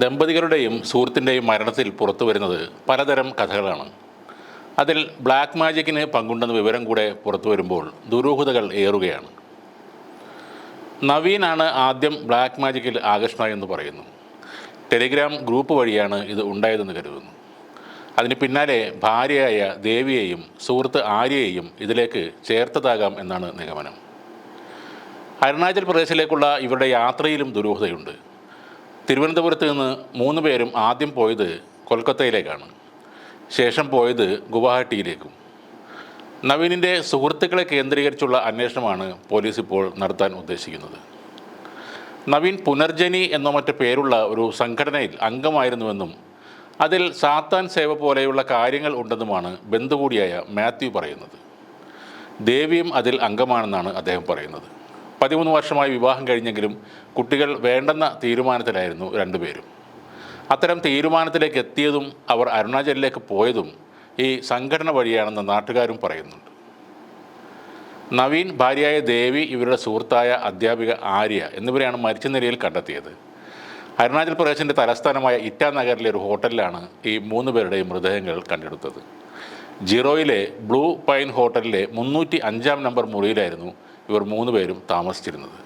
ദമ്പതികളുടെയും സുഹൃത്തിന്റെയും മരണത്തിൽ പുറത്തു വരുന്നത് പലതരം കഥകളാണ്. അതിൽ ബ്ലാക്ക് മാജിക്കിന് പങ്കുണ്ടെന്ന വിവരം കൂടെ പുറത്തു വരുമ്പോൾ ദുരൂഹതകൾ ഏറുകയാണ്. നവീനാണ് ആദ്യം ബ്ലാക്ക് മാജിക്കിൽ ആകർഷണമെന്ന് പറയുന്നു. ടെലിഗ്രാം ഗ്രൂപ്പ് വഴിയാണ് ഇത് ഉണ്ടായതെന്ന് കരുതുന്നു. അതിന് പിന്നാലെ ഭാര്യയായ ദേവിയെയും സുഹൃത്ത് ആര്യയെയും ഇതിലേക്ക് ചേർത്തതാകാം എന്നാണ് നിഗമനം. അരുണാചൽ പ്രദേശിലേക്കുള്ള ഇവരുടെ യാത്രയിലും ദുരൂഹതയുണ്ട്. തിരുവനന്തപുരത്ത് നിന്ന് മൂന്ന് പേരും ആദ്യം പോയത് കൊൽക്കത്തയിലേക്കാണ്. ശേഷം പോയത് ഗുവാഹട്ടിയിലേക്കും. നവീനിന്റെ സുഹൃത്തുക്കളെ കേന്ദ്രീകരിച്ചുള്ള അന്വേഷണമാണ് പോലീസ് ഇപ്പോൾ നടത്താൻ ഉദ്ദേശിക്കുന്നത്. നവീൻ പുനർജനി എന്നോ മറ്റു പേരുള്ള ഒരു സംഘടനയിൽ അംഗമായിരുന്നുവെന്നും അതിൽ സാത്താൻ സേവ പോലെയുള്ള കാര്യങ്ങൾ ഉണ്ടെന്നുമാണ് ബന്ധു കൂടിയായ മാത്യു പറയുന്നത്. ദേവിയും അതിൽ അംഗമാണെന്നാണ് അദ്ദേഹം പറയുന്നത്. പതിമൂന്ന് വർഷമായി വിവാഹം കഴിഞ്ഞെങ്കിലും കുട്ടികൾ വേണ്ടെന്ന തീരുമാനത്തിലായിരുന്നു രണ്ടുപേരും. അത്തരം തീരുമാനത്തിലേക്ക് എത്തിയതും അവർ അരുണാചലിലേക്ക് പോയതും ഈ സംഘടന വഴിയാണെന്ന് നാട്ടുകാരും പറയുന്നുണ്ട്. നവീൻ ഭാര്യയായ ദേവി ഇവരുടെ സുഹൃത്തായ അധ്യാപിക ആര്യ എന്നിവരെയാണ് മരിച്ച നിലയിൽ കണ്ടെത്തിയത്. അരുണാചൽ പ്രദേശിന്റെ തലസ്ഥാനമായ ഇറ്റാനഗറിലെ ഒരു ഹോട്ടലിലാണ് ഈ മൂന്ന് പേരുടെയും മൃതദേഹങ്ങൾ കണ്ടെടുത്തത്. ജിറോയിലെ ബ്ലൂ പൈൻ ഹോട്ടലിലെ മുന്നൂറ്റി അഞ്ചാം നമ്പർ മുറിയിലായിരുന്നു ഇവർ മൂന്ന് പേരും താമസിച്ചിരുന്നത്.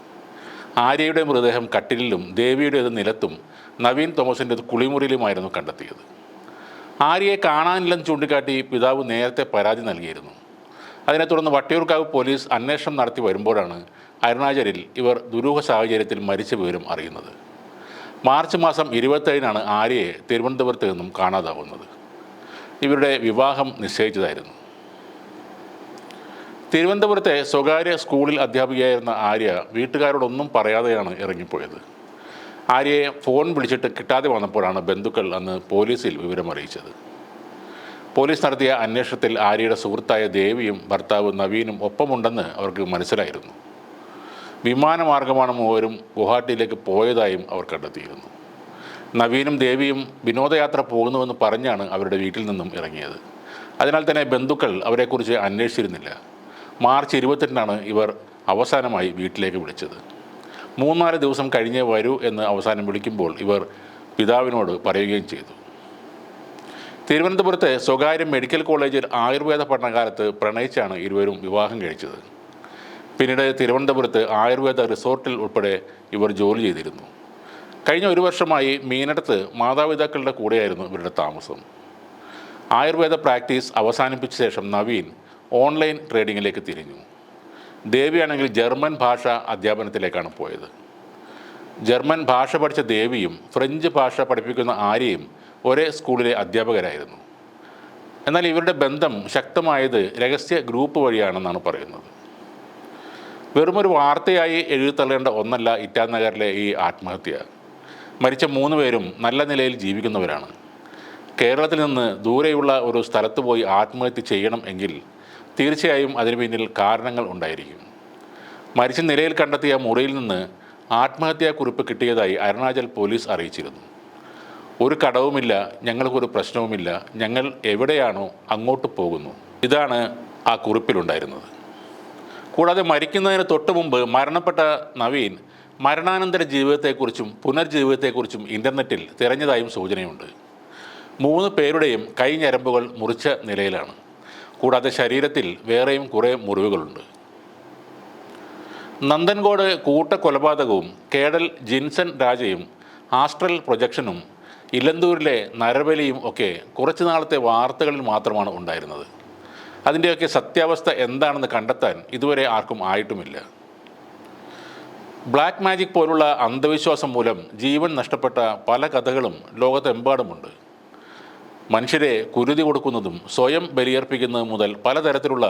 ആര്യയുടെ മൃതദേഹം കട്ടിലിലും ദേവിയുടേത് നിലത്തും നവീൻ തോമസിന്റെ കുളിമുറിയിലുമായിരുന്നു കണ്ടെത്തിയത്. ആര്യയെ കാണാനില്ലെന്ന് ചൂണ്ടിക്കാട്ടി പിതാവ് നേരത്തെ പരാതി നൽകിയിരുന്നു. അതിനെ തുടർന്ന് വട്ടിയൂർക്കാവ് പോലീസ് അന്വേഷണം നടത്തി വരുമ്പോഴാണ് അരുണാചലിൽ ഇവർ ദുരൂഹ സാഹചര്യത്തിൽ മരിച്ച വിവരം അറിയുന്നത്. മാർച്ച് മാസം ഇരുപത്തേഴിനാണ് ആര്യയെ തിരുവനന്തപുരത്ത് നിന്നും കാണാതാവുന്നത്. ഇവരുടെ വിവാഹം നിശ്ചയിച്ചതായിരുന്നു. തിരുവനന്തപുരത്തെ സ്വകാര്യ സ്കൂളിൽ അധ്യാപികയായിരുന്ന ആര്യ വീട്ടുകാരോടൊന്നും പറയാതെയാണ് ഇറങ്ങിപ്പോയത്. ആര്യയെ ഫോൺ വിളിച്ചിട്ട് കിട്ടാതെ വന്നപ്പോഴാണ് ബന്ധുക്കൾ അന്ന് പോലീസിൽ വിവരമറിയിച്ചത് പോലീസ് നടത്തിയ അന്വേഷണത്തിൽ ആര്യയുടെ സുഹൃത്തായ ദേവിയും ഭർത്താവ് നവീനും ഒപ്പമുണ്ടെന്ന് അവർക്ക് മനസ്സിലായിരുന്നു. വിമാനമാർഗമാണ് മൂവരും ഗുവാഹട്ടിയിലേക്ക് പോയതായും അവർ കണ്ടെത്തിയിരുന്നു. നവീനും ദേവിയും വിനോദയാത്ര പോകുന്നുവെന്ന് പറഞ്ഞാണ് അവരുടെ വീട്ടിൽ നിന്നും ഇറങ്ങിയത്. അതിനാൽ തന്നെ ബന്ധുക്കൾ അവരെക്കുറിച്ച് അന്വേഷിച്ചിരുന്നില്ല. മാർച്ച് ഇരുപത്തെട്ടിനാണ് ഇവർ അവസാനമായി വീട്ടിലേക്ക് വിളിച്ചത്. മൂന്നാൽ ദിവസം കഴിഞ്ഞേ വരൂ എന്ന് അവസാനം വിളിക്കുമ്പോൾ ഇവർ പിതാവിനോട് പറയുകയും ചെയ്തു. തിരുവനന്തപുരത്തെ സ്വകാര്യ മെഡിക്കൽ കോളേജിൽ ആയുർവേദ പഠനകാലത്ത് പ്രണയിച്ചാണ് ഇരുവരും വിവാഹം കഴിച്ചത്. പിന്നീട് തിരുവനന്തപുരത്ത് ആയുർവേദ റിസോർട്ടിൽ ഉൾപ്പെടെ ഇവർ ജോലി ചെയ്തിരുന്നു. കഴിഞ്ഞ ഒരു വർഷമായി മീനടത്ത് മാതാപിതാക്കളുടെ കൂടെയായിരുന്നു ഇവരുടെ താമസം. ആയുർവേദ പ്രാക്ടീസ് അവസാനിപ്പിച്ച ശേഷം നവീൻ ഓൺലൈൻ ട്രേഡിങ്ങിലേക്ക് തിരിഞ്ഞു. ദേവിയാണെങ്കിൽ ജർമ്മൻ ഭാഷ അധ്യാപനത്തിലേക്കാണ് പോയത്. ജർമ്മൻ ഭാഷ പഠിച്ച ദേവിയും ഫ്രഞ്ച് ഭാഷ പഠിപ്പിക്കുന്ന ആര്യയും ഒരേ സ്കൂളിലെ അധ്യാപകരായിരുന്നു. എന്നാൽ ഇവരുടെ ബന്ധം ശക്തമായത് രഹസ്യ ഗ്രൂപ്പ് വഴിയാണെന്നാണ് പറയുന്നത്. വെറുമൊരു വാർത്തയായി എഴുതിത്തള്ളേണ്ട ഒന്നല്ല ഇറ്റാനഗറിലെ ഈ ആത്മഹത്യ. മരിച്ച മൂന്ന് പേരും നല്ല നിലയിൽ ജീവിക്കുന്നവരാണ്. കേരളത്തിൽ നിന്ന് ദൂരെയുള്ള ഒരു സ്ഥലത്ത് പോയി ആത്മഹത്യ ചെയ്യണം എങ്കിൽ തീർച്ചയായും അതിന് പിന്നിൽ കാരണങ്ങൾ ഉണ്ടായിരിക്കും. മരിച്ച നിലയിൽ കണ്ടെത്തിയ മുറിയിൽ നിന്ന് ആത്മഹത്യാക്കുറിപ്പ് കിട്ടിയതായി അരുണാചൽ പോലീസ് അറിയിച്ചിരുന്നു. ഒരു കടവുമില്ല ഞങ്ങൾക്കൊരു പ്രശ്നവുമില്ല ഞങ്ങൾ എവിടെയാണോ അങ്ങോട്ട് പോകുന്നു. ഇതാണ് ആ കുറിപ്പിലുണ്ടായിരുന്നത്. കൂടാതെ മരിക്കുന്നതിന് തൊട്ട് മുമ്പ് മരണപ്പെട്ട നവീൻ മരണാനന്തര ജീവിതത്തെക്കുറിച്ചും പുനർജീവിതത്തെക്കുറിച്ചും ഇന്റർനെറ്റിൽ തിരഞ്ഞതായും സൂചനയുണ്ട്. മൂന്ന് പേരുടെയും കൈ ഞരമ്പുകൾ മുറിച്ച നിലയിലാണ്. കൂടാതെ ശരീരത്തിൽ വേറെയും കുറേ മുറിവുകളുണ്ട്. നന്ദൻകോട് കൂട്ടക്കൊലപാതകവും കേടൽ ജിൻസൺ രാജയും ആസ്ട്രൽ പ്രൊജക്ഷനും ഇലന്തൂരിലെ നരബലിയും ഒക്കെ കുറച്ചു നാളത്തെ വാർത്തകളിൽ മാത്രമാണ് ഉണ്ടായിരുന്നത്. അതിന്റെയൊക്കെ സത്യാവസ്ഥ എന്താണെന്ന് കണ്ടെത്താൻ ഇതുവരെ ആർക്കും ആയിട്ടുമില്ല. ബ്ലാക്ക് മാജിക് പോലുള്ള അന്ധവിശ്വാസം മൂലം ജീവൻ നഷ്ടപ്പെട്ട പല കഥകളും ലോകത്തെമ്പാടുമുണ്ട്. മനുഷ്യരെ കുരുതി കൊടുക്കുന്നതും സ്വയം ബലിയർപ്പിക്കുന്നതും മുതൽ പലതരത്തിലുള്ള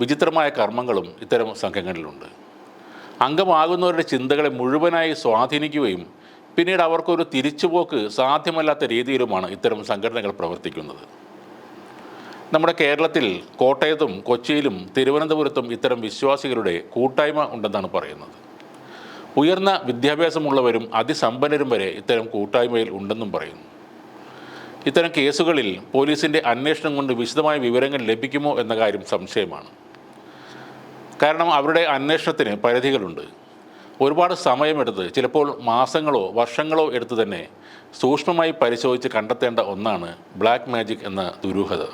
വിചിത്രമായ കർമ്മങ്ങളും ഇത്തരം സംഘങ്ങളിലുണ്ട്. അംഗമാകുന്നവരുടെ ചിന്തകളെ മുഴുവനായി സ്വാധീനിക്കുകയും പിന്നീട് അവർക്കൊരു തിരിച്ചുപോക്ക് സാധ്യമല്ലാത്ത രീതിയിലുമാണ് ഇത്തരം സംഘടനകൾ പ്രവർത്തിക്കുന്നത്. നമ്മുടെ കേരളത്തിൽ കോട്ടയത്തും കൊച്ചിയിലും തിരുവനന്തപുരത്തും ഇത്തരം വിശ്വാസികളുടെ കൂട്ടായ്മ ഉണ്ടെന്നാണ് പറയുന്നത്. ഉയർന്ന വിദ്യാഭ്യാസമുള്ളവരും അതിസമ്പന്നരും വരെ ഇത്തരം കൂട്ടായ്മയിൽ ഉണ്ടെന്നും പറയുന്നു. ഇത്തരം കേസുകളിൽ പോലീസിന്റെ അന്വേഷണം കൊണ്ട് വിശദമായ വിവരങ്ങൾ ലഭിക്കുമോ എന്ന കാര്യം സംശയമാണ്. കാരണം അവരുടെ അന്വേഷണത്തിന് പരിധികളുണ്ട്. ഒരുപാട് സമയമെടുത്ത് ചിലപ്പോൾ മാസങ്ങളോ വർഷങ്ങളോ എടുത്ത് തന്നെ സൂക്ഷ്മമായി പരിശോധിച്ച് കണ്ടെത്തേണ്ട ഒന്നാണ് ബ്ലാക്ക് മാജിക് എന്ന ദുരൂഹത.